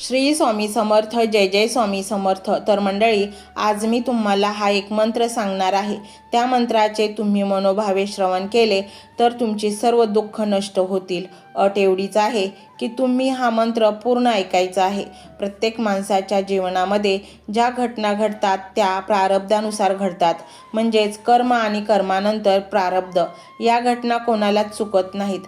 श्री स्वामी समर्थ जय जय स्वामी समर्थ. तर मंडळी आज मी तुम्हाला हा एक मंत्र सांगणार आहे. त्या मंत्राचे तुम्ही मनोभावे श्रवण केले तर तुमची सर्व दुःख नष्ट होतील. अट एवढीच आहे की तुम्ही हा मंत्र पूर्ण ऐकायचा आहे. प्रत्येक माणसाच्या जीवनामध्ये ज्या घटना घडतात त्या प्रारब्धानुसार घडतात. म्हणजेच कर्म आणि कर्मानंतर प्रारब्ध. या घटना कोणालाच चुकत नाहीत.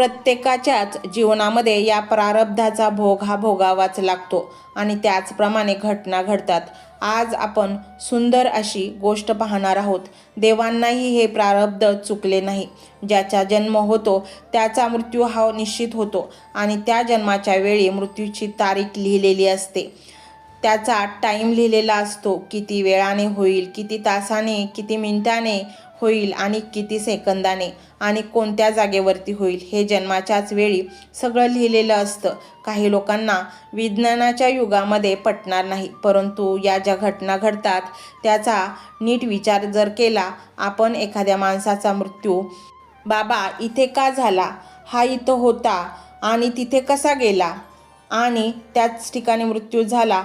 प्रत्येकाच्याच जीवनामध्ये या प्रारब्धाचा भोग हा भोगावाच लागतो आणि त्याचप्रमाणे घटना घडतात. आज आपण सुंदर अशी गोष्ट पाहणार आहोत. देवांनाही हे प्रारब्ध चुकले नाही. ज्याचा जन्म होतो त्याचा मृत्यू हा निश्चित होतो आणि त्या जन्माच्या वेळी मृत्यूची तारीख लिहिलेली असते. त्याचा टाईम लिहिलेला असतो. किती वेळाने होईल किती तासाने किती मिनिटाने होईल आणि किती सेकंदाने आणि कोणत्या जागेवरती होईल हे जन्माच्याच वेळी सगळं लिहिलेलं असतं. काही लोकांना विज्ञानाच्या युगामध्ये पटणार नाही परंतु या ज्या घटना घडतात त्याचा नीट विचार जर केला आपण एखाद्या माणसाचा मृत्यू बाबा इथे का झाला? हा इथं होता आणि तिथे कसा गेला? आणि त्याच ठिकाणी मृत्यू झाला?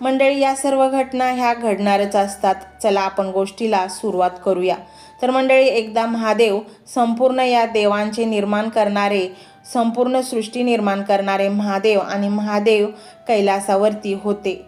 मंडळी या सर्व घटना ह्या घडणारच असतात. चला आपण गोष्टीला सुरुवात करूया. तर मंडळी एकदा महादेव संपूर्ण या देवांचे निर्माण करणारे संपूर्ण सृष्टी निर्माण करणारे महादेव आणि महादेव कैलासावरती होते.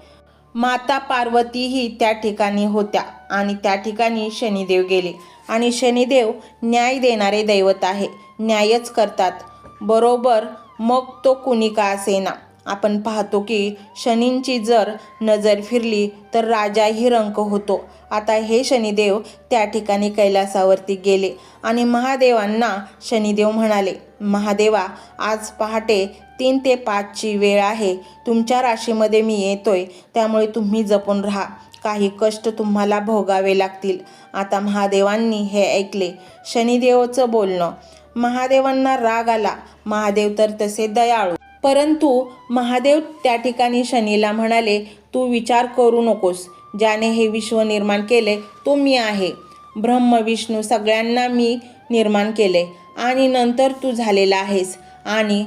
माता पार्वतीही त्या ठिकाणी होत्या आणि त्या ठिकाणी शनिदेव गेले. आणि शनिदेव न्याय देणारे दैवत आहे. न्यायच करतात. बरोबर मग तो कुणी का असेना. आपण पाहतो की शनींची जर नजर फिरली तर राजाही रंक होतो. आता हे शनिदेव त्या ठिकाणी कैलासावरती गेले आणि महादेवांना शनिदेव म्हणाले महादेवा आज पहाटे तीन ते पाचची वेळ आहे. तुमच्या राशीमध्ये मी येतोय. त्यामुळे तुम्ही जपून राहा. काही कष्ट तुम्हाला भोगावे लागतील. आता महादेवांनी हे ऐकले. शनिदेवचं बोलणं. महादेवांना राग आला. महादेव तर तसे दयाळू परंतु महादेव त्या ठिकाणी शनीला म्हणाले तू विचार करू नकोस. ज्याने हे विश्व निर्माण केले तो मी आहे. ब्रह्म विष्णू सगळ्यांना मी निर्माण केले आणि नंतर तू झालेला आहेस आणि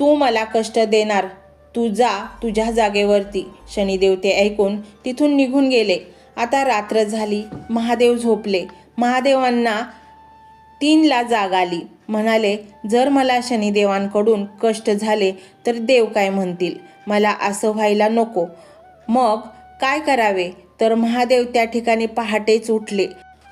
तू मला कष्ट देणार. तू जा तुझ्या जागेवरती. शनिदेव ते ऐकून तिथून निघून गेले. आता रात्र झाली. महादेव झोपले. महादेवांना तीनला जाग आली. म्हणाले जर मला शनिदेवांकडून कष्ट झाले तर देव काय म्हणतील? मला असं व्हायला नको. मग काय करावे? तर महादेव त्या ठिकाणी पहाटेच उठले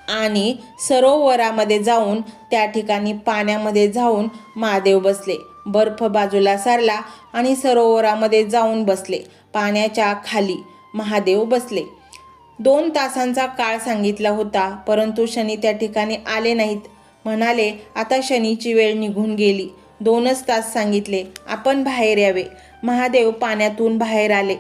आणि सरोवरामध्ये जाऊन त्या ठिकाणी पाण्यामध्ये जाऊन महादेव बसले. बर्फ बाजूला सारला आणि सरोवरामध्ये जाऊन बसले पाण्याच्या खाली महादेव बसले. दोन तासांचा काळ सांगितला होता परंतु शनी त्या ठिकाणी आले नाहीत. म्हणाले आता शनीची वेळ निघून गेली. दोनच तास सांगितले आपण बाहेर यावे. महादेव पाण्यातून बाहेर आले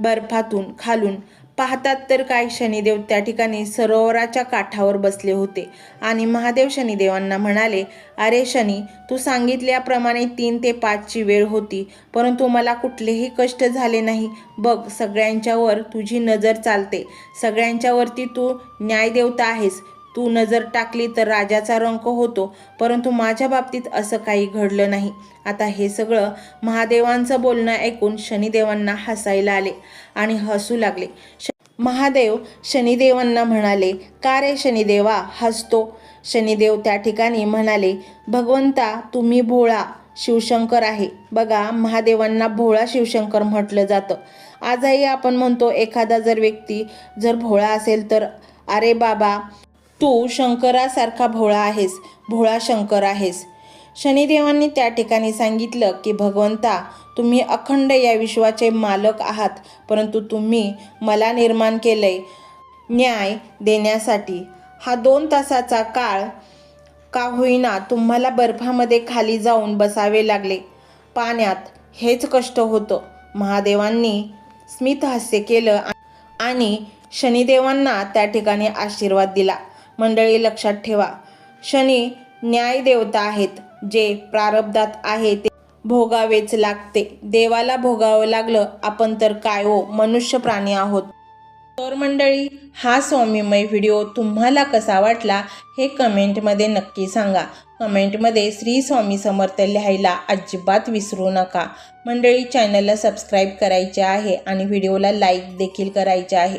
बर्फातून खालून. पाहतात तर काय शनिदेव त्या ठिकाणी सरोवराच्या काठावर बसले होते. आणि महादेव शनिदेवांना म्हणाले अरे शनी तू सांगितल्याप्रमाणे तीन ते पाचची वेळ होती परंतु मला कुठलेही कष्ट झाले नाही. बघ सगळ्यांच्यावर तुझी नजर चालते. सगळ्यांच्यावरती तू न्यायदेवता आहेस. तू नजर टाकली तर राजाचा रंक होतो परंतु माझ्या बाबतीत असं काही घडलं नाही. आता हे सगळं महादेवांचं बोलणं ऐकून शनिदेवांना हसायला आले आणि हसू लागले. श महादेव शनिदेवांना म्हणाले का रे शनिदेवा हसतो? शनिदेव त्या ठिकाणी म्हणाले भगवंता तुम्ही भोळा शिवशंकर आहे. बघा महादेवांना भोळा शिवशंकर म्हटलं जातं. आजही आपण म्हणतो एखादा जर व्यक्ती जर भोळा असेल तर अरे बाबा तू शंकरासारखा भोळा आहेस भोळा शंकर आहेस. शनिदेवांनी त्या ठिकाणी सांगितलं की भगवंता तुम्ही अखंड या विश्वाचे मालक आहात परंतु तुम्ही मला निर्माण केलंय न्याय देण्यासाठी. हा दोन तासाचा काळ का होईना तुम्हाला बर्फामध्ये खाली जाऊन बसावे लागले. पाण्यात हेच कष्ट होतं. महादेवांनी स्मितहास्य केलं आणि शनिदेवांना त्या ठिकाणी आशीर्वाद दिला. मंडळी लक्षात ठेवा. शनी न्याय देवता आहेत जे प्रारब्धात आहे ते भोगावेच लागते. देवाला भोगावं लागलं आपण तर काय ओ मनुष्य प्राणी आहोत. तर मंडळी हा स्वामीमय व्हिडिओ तुम्हाला कसा वाटला हे कमेंटमध्ये नक्की सांगा. कमेंटमध्ये श्री स्वामी समर्थ लिहायला अजिबात विसरू नका. मंडळी चॅनलला सबस्क्राईब करायचे आहे आणि व्हिडिओला लाईक देखील करायचे आहे.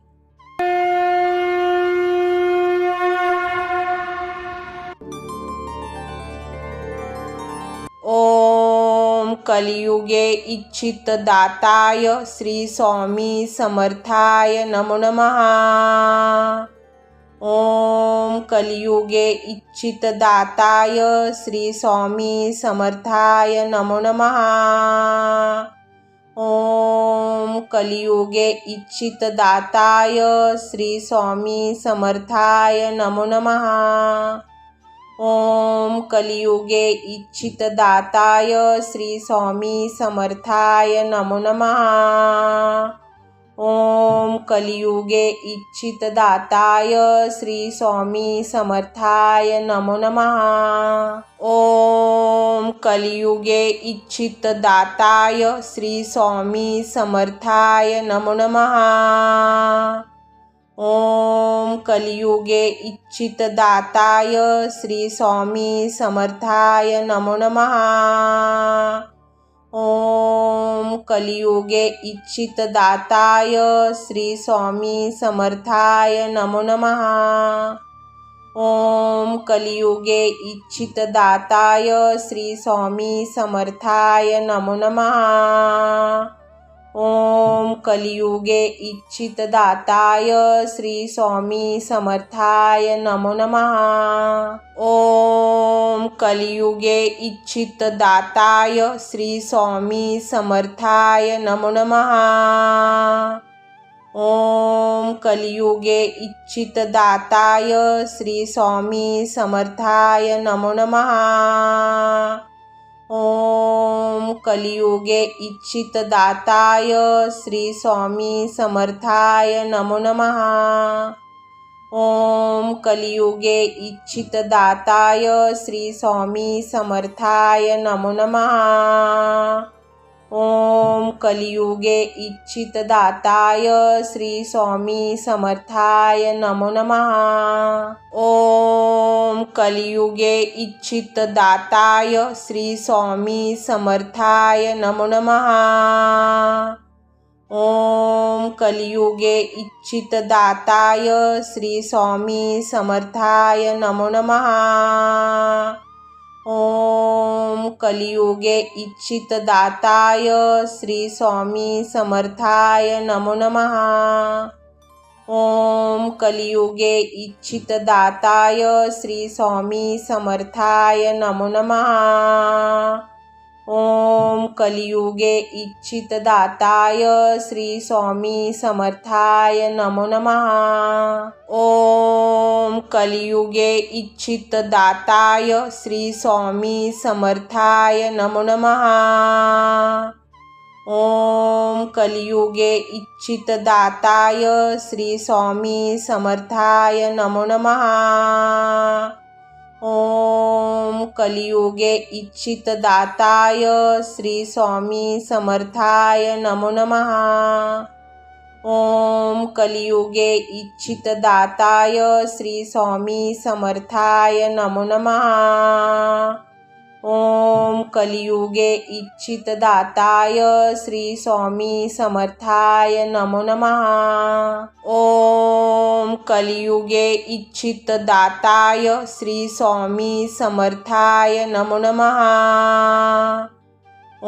कलियुगे इच्छित दाताय श्री स्वामी समर्थाय नमो नमः। ओम कलियुगे इच्छित दाताय श्री स्वामी समर्थाय नमो नमः। ओम कलियुगे इच्छित दाताय श्री स्वामी समर्थाय नमो नमः। ओम कलियुगे इच्छित दाताय श्री स्वामी समर्थाय नमो नमः। ओम कलियुगे इच्छित दाताय श्री स्वामी समर्थाय नमो नमः। ओम कलियुगे इच्छित दाताय श्री स्वामी समर्थाय नमो नमः। ओम कलियुगे इच्छित दाताय श्री स्वामी समर्थाय नमो नमः। ओम कलियुगे इच्छित दाताय श्री स्वामी समर्थाय नमो नमः। ओम कलियुगे इच्छित दाताय श्री स्वामी समर्थाय नमो नमः। ओम कलियुगे इच्छित दाताय श्री स्वामी समर्थाय नमो नमः। ओम कलियुगे इच्छित दाताय श्री स्वामी समर्थाय नमो नमः। ओम कलियुगे इच्छित दाताय श्री स्वामी समर्थाय नमो नमः। कलियुगे इच्छित दाताय श्री स्वामी समर्थाय नमो नमः। ओम कलियुगे इच्छित दाताय श्री स्वामी समर्थाय नमो नमः। ओम कलियुगे इच्छित दाताय श्री स्वामी समर्थाय नमो नमः। ओम कलियुगे इच्छित दाताय श्री स्वामी समर्थाय नमो नमः। ओम कलियुगे इच्छित दाताय श्री स्वामी समर्थाय नमो नमः। ओम कलियुगे इच्छित दाताय श्री स्वामी समर्थाय नमो नमः। ओम कलियुगे इच्छित दाताय श्री स्वामी समर्थाय नमो नमः। ओम कलियुगे इच्छित दाताय श्री स्वामी समर्थाय नमो नमः। ओम कलियुगे इच्छित दाताय श्री स्वामी समर्थाय नमो नमः। ओम कलियुगे इच्छित दाताय श्री स्वामी समर्थाय नमो नमः। ओम कलियुगे इच्छित दाताय श्री स्वामी समर्थाय नमो नमः. ओम कलियुगे इच्छित दाताय श्री स्वामी समर्थाय नमो नमः. ॐ कलियुगे इच्छितदाताय श्री स्वामी समर्थाय नमो नमः। ॐ कलियुगे इच्छितदाताय श्री स्वामी समर्थाय नमो नमः।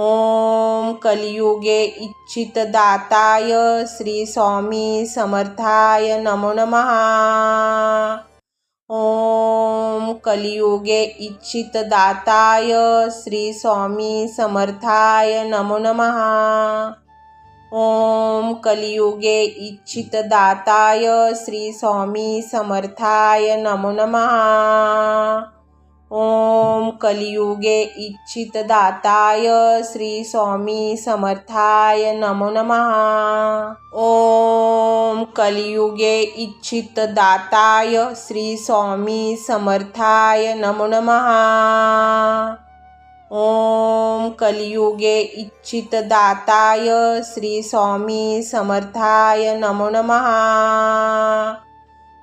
ॐ कलियुगे इच्छितदाताय श्री स्वामी समर्थाय नमो नमः। ॐ कलियुगे इच्छितदाताय श्री स्वामी समर्थाय नमो नमः। ॐ कलियुगे इच्छितदाताय श्री स्वामी समर्थाय नमो नमः। ॐ कलियुगे इच्छितदाताय श्री स्वामी समर्थाय नमो नमः। ॐ कलियुगे इच्छितदाताय श्री स्वामी समर्थाय नमो नमः। ॐ कलियुगे इच्छितदाताय श्री स्वामी समर्थाय नमो नमः।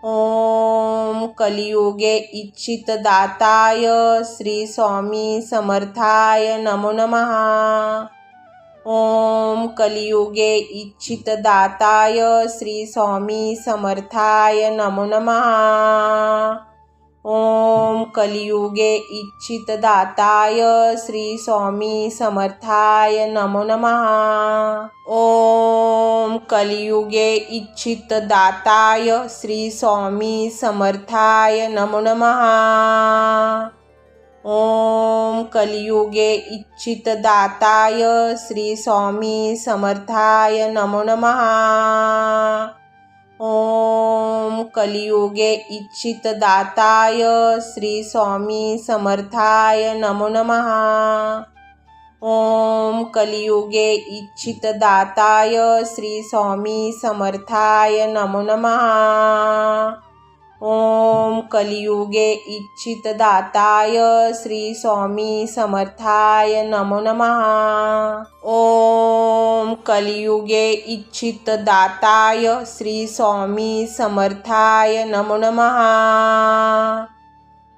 ॐ कलियुगे इच्छितदाताय श्री स्वामी समर्थाय नमो नमः. ॐ कलियुगे इच्छितदाताय श्री स्वामी समर्थाय नमो नमः. ॐ कलियुगे इच्छितदाताय श्री स्वामी समर्थाय नमो नमः। ॐ कलियुगे इच्छितदाताय श्री स्वामी समर्थाय नमो नमः। ॐ कलियुगे इच्छितदाताय श्री स्वामी समर्थाय नमो नमः। ॐ कलियुगे इच्छितदाताय श्री स्वामी समर्थाय नमो नमः. ॐ कलियुगे इच्छितदाताय श्री स्वामी समर्थाय नमो नमः. ॐ कलियुगे इच्छितदाताय श्री स्वामी समर्थाय नमो नमः। ॐ कलियुगे इच्छितदाताय श्री स्वामी समर्थाय नमो नमः।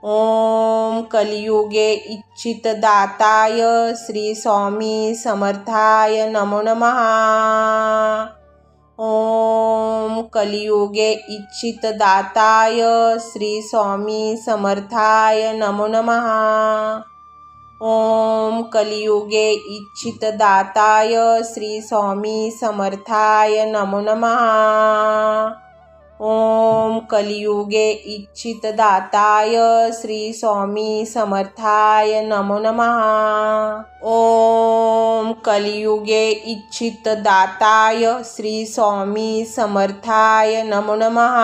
ॐ कलियुगे इच्छितदाताय श्री स्वामी समर्थाय नमो नमः। ॐ कलियुगे इच्छितदाताय श्री स्वामी समर्थाय नमो नमः। ॐ कलियुगे इच्छितदाताय श्री स्वामी समर्थाय नमो नमः। ॐ कलियुगे इच्छितदाताय श्री स्वामी समर्थाय नमो नमः। ॐ कलियुगे इच्छितदाताय श्री स्वामी समर्थाय नमो नमः।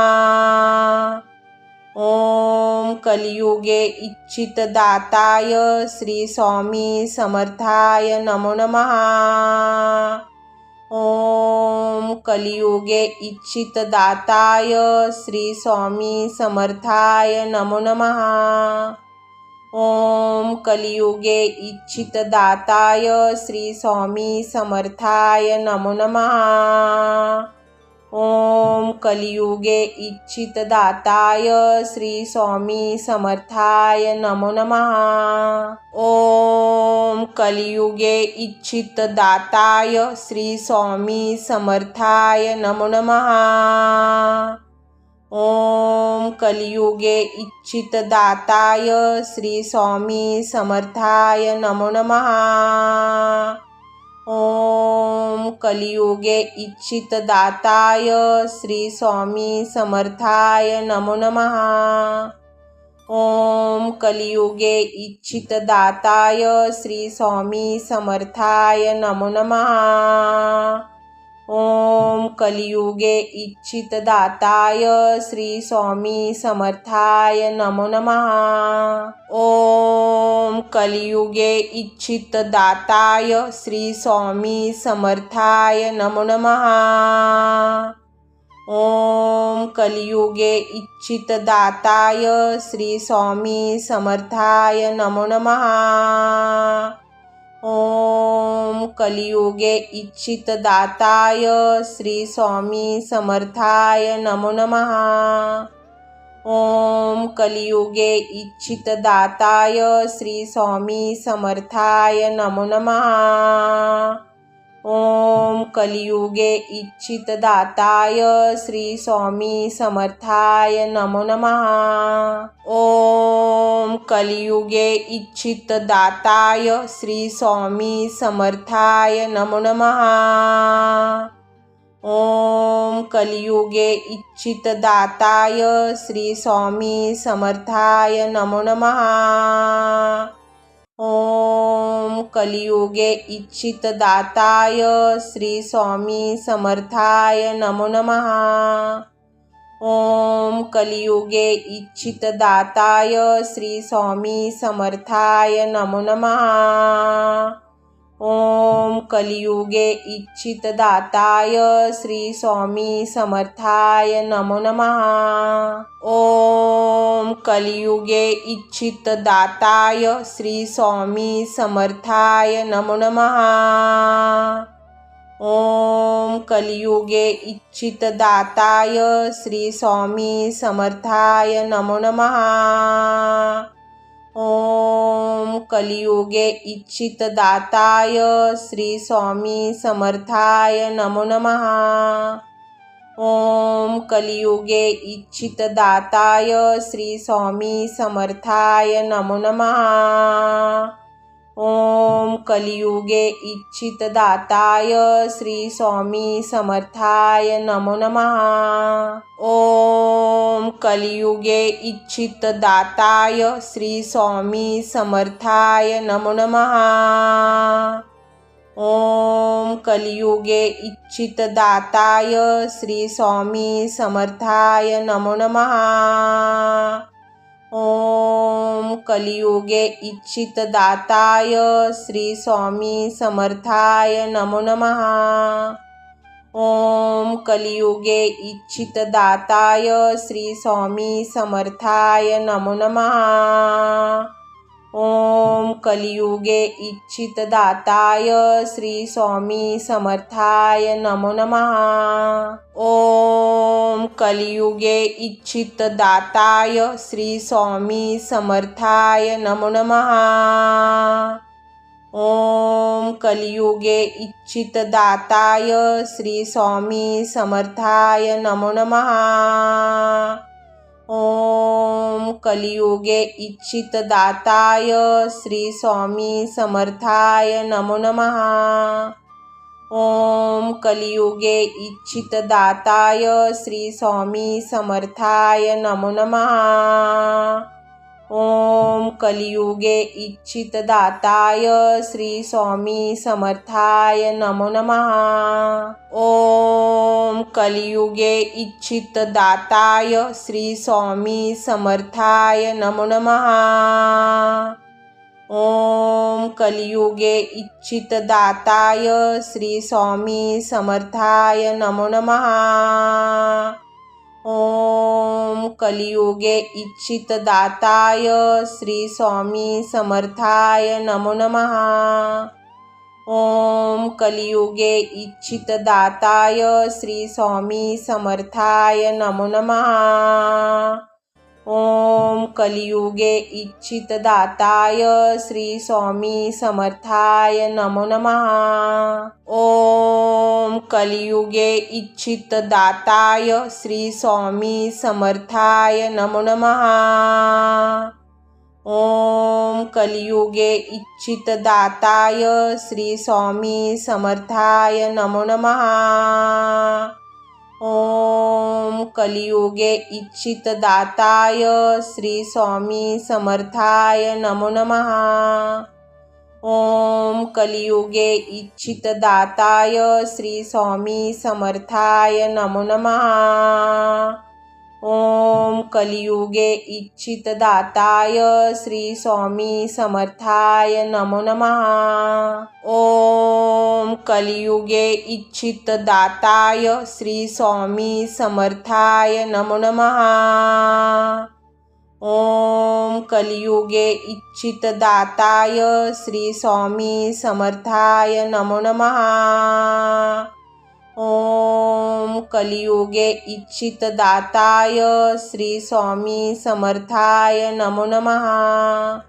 ॐ कलियुगे इच्छितदाताय श्री स्वामी समर्थाय नमो नमः। ॐ कलियुगे इच्छितदाताय श्री स्वामी समर्थाय नमो नमः. ॐ कलियुगे इच्छितदाताय श्री स्वामी समर्थाय नमो नमः. ॐ कलियुगे इच्छितदाताय श्री स्वामी समर्थाय नमो नमः। ॐ कलियुगे इच्छितदाताय श्री स्वामी समर्थाय नमो नमः। ॐ कलियुगे इच्छितदाताय श्री स्वामी समर्थाय नमो नमः। ॐ कलियुगे इच्छितदाताय श्री स्वामी समर्थाय नमो नमः. ॐ कलियुगे इच्छितदाताय श्री स्वामी समर्थाय नमो नमः. ॐ कलियुगे इच्छितदाताय श्री स्वामी समर्थाय नमो नमः। ॐ कलियुगे इच्छितदाताय श्री स्वामी समर्थाय नमो नमः। ॐ कलियुगे इच्छितदाताय श्री स्वामी समर्थाय नमो नमः। ॐ कलियुगे इच्छितदाताय श्री स्वामी समर्थाय नमो नमः. ॐ कलियुगे इच्छितदाताय श्री स्वामी समर्थाय नमो नमः. ॐ कलियुगे इच्छितदाताय श्री स्वामी समर्थाय नमो नमः। ॐ कलियुगे इच्छितदाताय श्री स्वामी समर्थाय नमो नमः। ॐ कलियुगे इच्छितदाताय श्री स्वामी समर्थाय नमो नमः। ॐ कलियुगे इच्छितदाताय श्री स्वामी समर्थाय नमो नमः. ॐ कलियुगे इच्छितदाताय श्री स्वामी समर्थाय नमो नमः. ॐ कलियुगे इच्छितदाताय श्री स्वामी समर्थाय नमो नमः। ॐ कलियुगे इच्छितदाताय श्री स्वामी समर्थाय नमो नमः। ॐ कलियुगे इच्छितदाताय श्री स्वामी समर्थाय नमो नमः। ॐ कलियुगे इच्छितदाताय श्री स्वामी समर्थाय नमो नमः। ॐ कलियुगे इच्छितदाताय श्री स्वामी समर्थाय नमो नमः। ॐ कलियुगे इच्छितदाताय श्री स्वामी समर्थाय नमो नमः। ॐ कलियुगे इच्छितदाताय श्री स्वामी समर्थाय नमो नमः। ॐ कलियुगे इच्छितदाताय श्री स्वामी समर्थाय नमो नमः। ॐ कलियुगे इच्छितदाताय श्री स्वामी समर्थाय नमो नमः। ॐ कलियुगे इच्छितदाताय श्री स्वामी समर्थाय नमो नमः। ॐ कलियुगे इच्छितदाताय श्री स्वामी समर्थाय नमो नमः। ॐ कलियुगे इच्छितदाताय श्री स्वामी समर्थाय नमो नमः। ॐ कलियुगे इच्छितदाताय श्री स्वामी समर्थाय नमो नमः। ॐ कलियुगे इच्छितदाताय श्री स्वामी समर्थाय नमो नमः. ॐ कलियुगे इच्छितदाताय श्री स्वामी समर्थाय नमो नमः. ॐ कलियुगे इच्छितदाताय श्री स्वामी समर्थाय नमो नमः। ॐ कलियुगे इच्छितदाताय श्री स्वामी समर्थाय नमो नमः। ॐ कलियुगे इच्छितदाताय श्री स्वामी समर्थाय नमो नमः। ॐ कलियुगे इच्छितदाताय श्री स्वामी समर्थाय नमो नमः. ॐ कलियुगे इच्छितदाताय श्री स्वामी समर्थाय नमो नमः. ॐ कलियुगे इच्छितदाताय श्री स्वामी समर्थाय नमो नमः। ॐ कलियुगे इच्छितदाताय श्री स्वामी समर्थाय नमो नमः। ॐ कलियुगे इच्छितदाताय श्री स्वामी समर्थाय नमो नमः। ॐ कलियुगे इच्छितदाताय श्री स्वामी समर्थाय नमो नमः. ॐ कलियुगे इच्छितदाताय श्री स्वामी समर्थाय नमो नमः. ॐ कलियुगे इच्छितदाताय श्री स्वामी समर्थाय नमो नमः। ॐ कलियुगे इच्छितदाताय श्री स्वामी समर्थाय नमो नमः। ॐ कलियुगे इच्छितदाताय श्री स्वामी समर्थाय नमो नमः। ओम कलियुगे इच्छितदाताय श्री स्वामी समर्थाय नमो नमः.